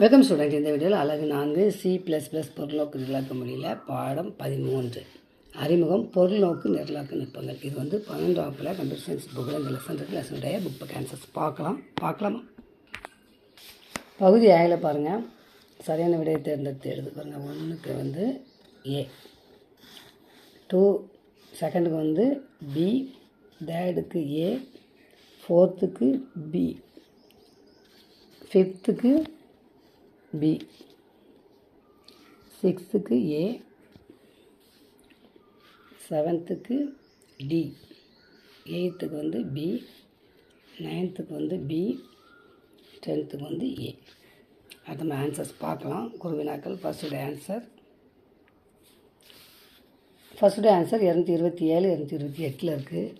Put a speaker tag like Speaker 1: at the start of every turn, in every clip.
Speaker 1: Welcome student இந்த வீடியோவில் அழகு நான்கு சி ப்ளஸ் ப்ளஸ் பொருள்நோக்கு நிரலாக்க மொழியில் பாடம் பதிமூன்று. அறிமுகம் பொருள்நோக்கு நிரலாக்க நுட்பங்கள். இது வந்து பன்னெண்டாம் வகுப்பில் கம்ப்யூட்டர் சயின்ஸ் புக்கில் இந்த லெசன் இருக்குது லெசனுடைய புக் பேக் ஆன்சர்ஸ் பார்க்கலாம். பார்க்கலாமா? பகுதி ஏழில் பாருங்கள் சரியான விடையை தேர்ந்தெடுத்து எழுது. பாருங்கள் ஒன்றுக்கு வந்து ஏ டூ செகண்டுக்கு வந்து பி தேர்டுக்கு ஏ ஃபோர்த்துக்கு பி ஃபிஃப்த்துக்கு பி. சிக்ஸ்த்துக்கு ஏ. செவன்த்துக்கு டி. எயித்துக்கு வந்து பி. நைன்த்துக்கு வந்து பி. டென்த்துக்கு வந்து ஏ. அது நம்ம ஆன்சர்ஸ் பார்க்கலாம். குருவினாக்கள் ஃபஸ்ட்டு ஆன்சர் ஃபஸ்ட்டு ஆன்சர் இரநூத்தி இருபத்தி ஏழு இரநூத்தி இருபத்தி எட்டில் இருக்குது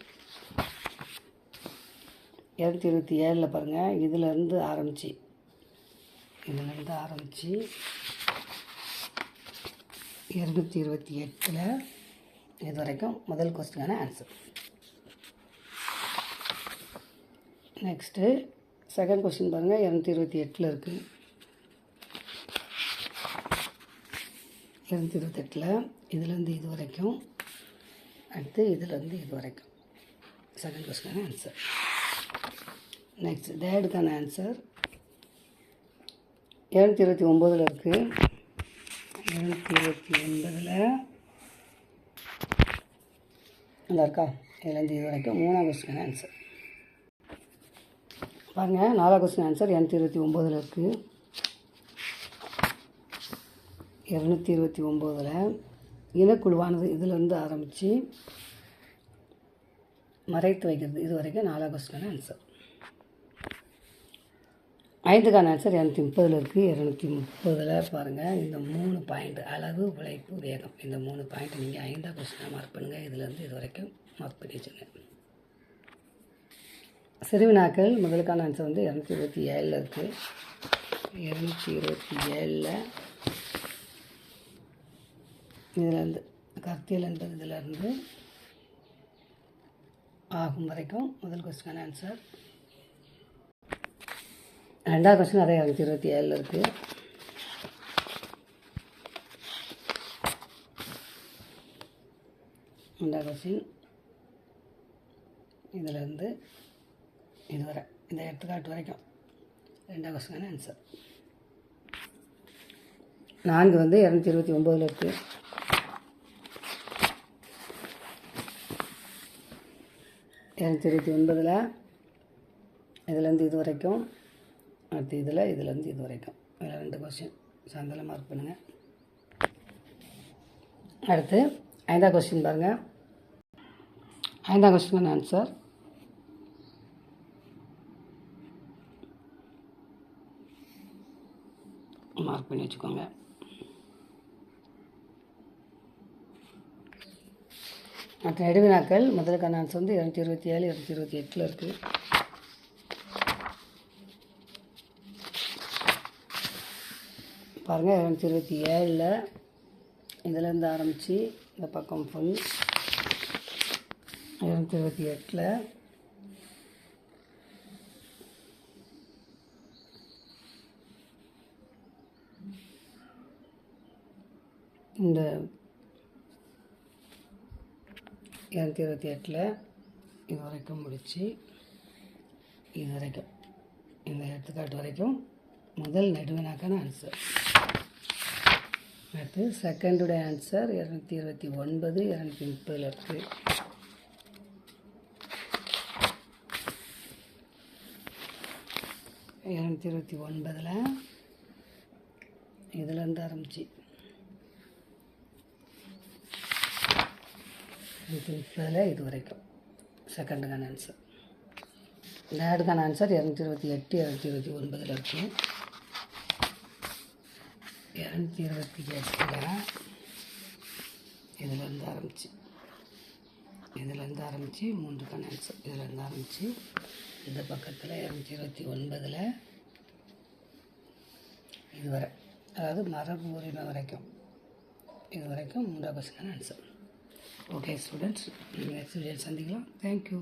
Speaker 1: இரநூத்தி இருபத்தி ஏழில் பாருங்கள் இதிலேருந்து ஆரம்பித்து இதுலேருந்து ஆரம்பித்து இரநூத்தி இருபத்தி எட்டில் இது வரைக்கும் முதல் கொஸ்டினான ஆன்சர் நெக்ஸ்ட்டு செகண்ட் கொஸ்டின் பாருங்கள் இரநூத்தி இருபத்தி எட்டில் இருக்குது இரநூத்தி இருபத்தெட்டில் இதுலேருந்து இது வரைக்கும் அடுத்து இதுலேருந்து இது வரைக்கும் செகண்ட் கொஸ்டினான ஆன்சர் நெக்ஸ்ட் தேர்டுக்கான ஆன்சர் இரநூத்தி இருபத்தி ஒம்போதில் இருக்குது இரநூத்தி இருபத்தி ஒன்பதில். அந்த இருக்கா இதுலேருந்து இது வரைக்கும் மூணாம் கொஸ்டின் ஆன்சர் பாருங்கள் நாலாம் கொஸ்டின் ஆன்சர் இரநூத்தி இருபத்தி ஒம்போதில் இருக்குது இரநூத்தி இருபத்தி ஒம்போதில். இனக்குழுவானது இதிலேருந்து ஆரம்பித்து மறைத்து வைக்கிறது இது வரைக்கும் நாலாம் கொஸ்டின் ஆன்சர் ஐந்துக்கான ஆன்சர் இரநூத்தி முப்பதில் இருக்குது இரநூத்தி முப்பதில் பாருங்கள் இந்த மூணு பாயிண்ட் அளவு உழைப்பு வேகம். இந்த மூணு பாயிண்ட் நீங்கள் ஐந்தாக கொஸ்டினாக மார்க் பண்ணுங்கள் இதுலேருந்து இது வரைக்கும் மார்க் பண்ணி வச்சுங்க. சிறுவினாக்கள் முதலுக்கான ஆன்சர் வந்து இரநூத்தி இருபத்தி ஏழில் இருக்குது இரநூத்தி இருபத்தி ஏழில் இதிலேருந்து கருத்தியல் என்பது இதிலேருந்து ஆகும் வரைக்கும் முதல் கொஸ்டினான ஆன்சர் ரெண்டாவது கொஸ்டின் அதே இரநூத்தி இருபத்தி ஏழில் இருக்குது ரெண்டாவது கொஸ்டின் இதிலேருந்து இது வரை இந்த எடுத்துக்காட்டு வரைக்கும். ரெண்டாவது கொஸ்டினான ஆன்சர் நான்கு வந்து இரநூத்தி இருபத்தி ஒம்போதில் இருக்குது இரநூத்தி இருபத்தி ஒன்பதில் இதுலேருந்து இது வரைக்கும் அடுத்து இதில் இதுலேருந்து இது வரைக்கும். இதில் ரெண்டு கொஸ்டின் சாயந்தரம் மார்க் பண்ணுங்கள் அடுத்து ஐந்தாம் கொஸ்டின் பாருங்கள் ஐந்தாம் கொஸ்டின் ஆன்சர் மார்க் பண்ணி வச்சுக்கோங்க. மற்ற நெடுவினாக்கள். முதலுக்கான ஆன்சர் வந்து இரநூத்தி இருபத்தி ஏழு இரநூத்தி இருபத்தி எட்டில் இருக்குது பாருங்கள் இரநூத்தி இருபத்தி ஏழில் இதுலேருந்து ஆரம்பித்து இந்த பக்கம் ஃபுல் இரநூத்தி இருபத்தி எட்டில். இந்த இரநூத்தி இருபத்தி எட்டில் இது வரைக்கும் முடித்து இது வரைக்கும் இந்த எடுத்துக்காட்டு வரைக்கும் முதல் நடுவனாக்கான ஆன்சர் அடுத்து செகண்டுடைய ஆன்சர் இரநூத்தி இருபத்தி ஒன்பது இரநூத்தி முப்பதில் இருக்குது இரநூத்தி இருபத்தி ஒன்பதில் இதுலேருந்து ஆரம்பிச்சு. இரநூத்தி முப்பதில் இது வரைக்கும். செகண்டுக்கான ஆன்சர் தேர்டுக்கான ஆன்சர் இரநூத்தி இருபத்தி எட்டு இரநூத்தி இருபத்தி ஒன்பதில் இருக்குது இரநூத்தி இருபத்தி எட்டில் இதுலேருந்து ஆரம்பிச்சு இதுலேருந்து ஆரம்பித்து மூன்று ஆன்சர் இதுலேருந்து ஆரம்பித்து இந்த பக்கத்தில் இரநூத்தி இருபத்தி ஒன்பதில் இதுவரை அதாவது மரபு உரிமை வரைக்கும். இது வரைக்கும் மூன்றாவது கொஸ்டினான answer okay students next video சந்திக்கலாம். Thank you